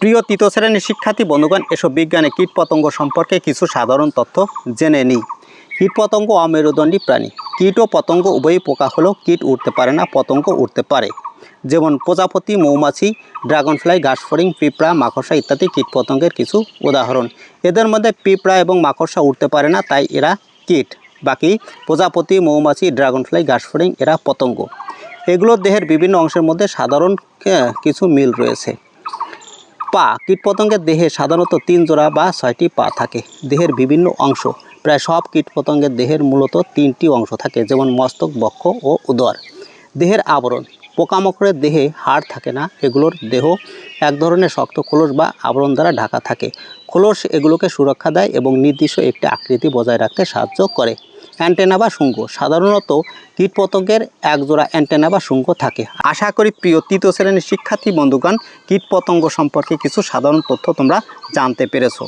প্রিয় তৃতীয় শ্রেণির শিক্ষার্থী বন্ধুগণ এসব বিজ্ঞানে কীটপতঙ্গ সম্পর্কে কিছু সাধারণ তথ্য জেনে নিই। কীটপতঙ্গ অমেরুদণ্ডী প্রাণী। কীট ও পতঙ্গ উভয়ই পোকা হলেও কীট উঠতে পারে না, পতঙ্গ উঠতে পারে। যেমন প্রজাপতি, মৌমাছি, ড্রাগনফ্লাই, ঘাসফড়িং, পিঁপড়া, মাকড়সা ইত্যাদি কীটপতঙ্গের কিছু উদাহরণ। এদের মধ্যে পিঁপড়া এবং মাকড়সা উঠতে পারে না, তাই এরা কীট। বাকি প্রজাপতি, মৌমাছি, ড্রাগনফ্লাই, ঘাসফড়িং এরা পতঙ্গ। এগুলোর দেহের বিভিন্ন অংশের মধ্যে সাধারণ কিছু মিল রয়েছে। পা কীটপতঙ্গের দেহে সাধারণত তিন জোড়া বা ছয়টি পা থাকে। দেহের বিভিন্ন অংশ, প্রায় সব কীটপতঙ্গের দেহের মূলত তিনটি অংশ থাকে, যেমন মস্তক, বক্ষ ও উদর। দেহের আবরণ, পোকামাকড়ের দেহে হাড় থাকে না, এগুলোর দেহ এক ধরনের শক্ত খোলস বা আবরণ দ্বারা ঢাকা থাকে। খোলস এগুলোকে সুরক্ষা দেয় এবং নির্দিষ্ট একটি আকৃতি বজায় রাখতে সাহায্য করে। অ্যান্টেনা বা শুঙ্গ। সাধারণত কীটপতঙ্গের একজোড়া অ্যান্টেনা বা শুঙ্গ থাকে। আশা করি প্রিয় তৃতীয় শ্রেণির শিক্ষার্থী, বন্ধুগণ, কীটপতঙ্গ সম্পর্কে কিছু সাধারণ তথ্য তোমরা জানতে পেরেছ।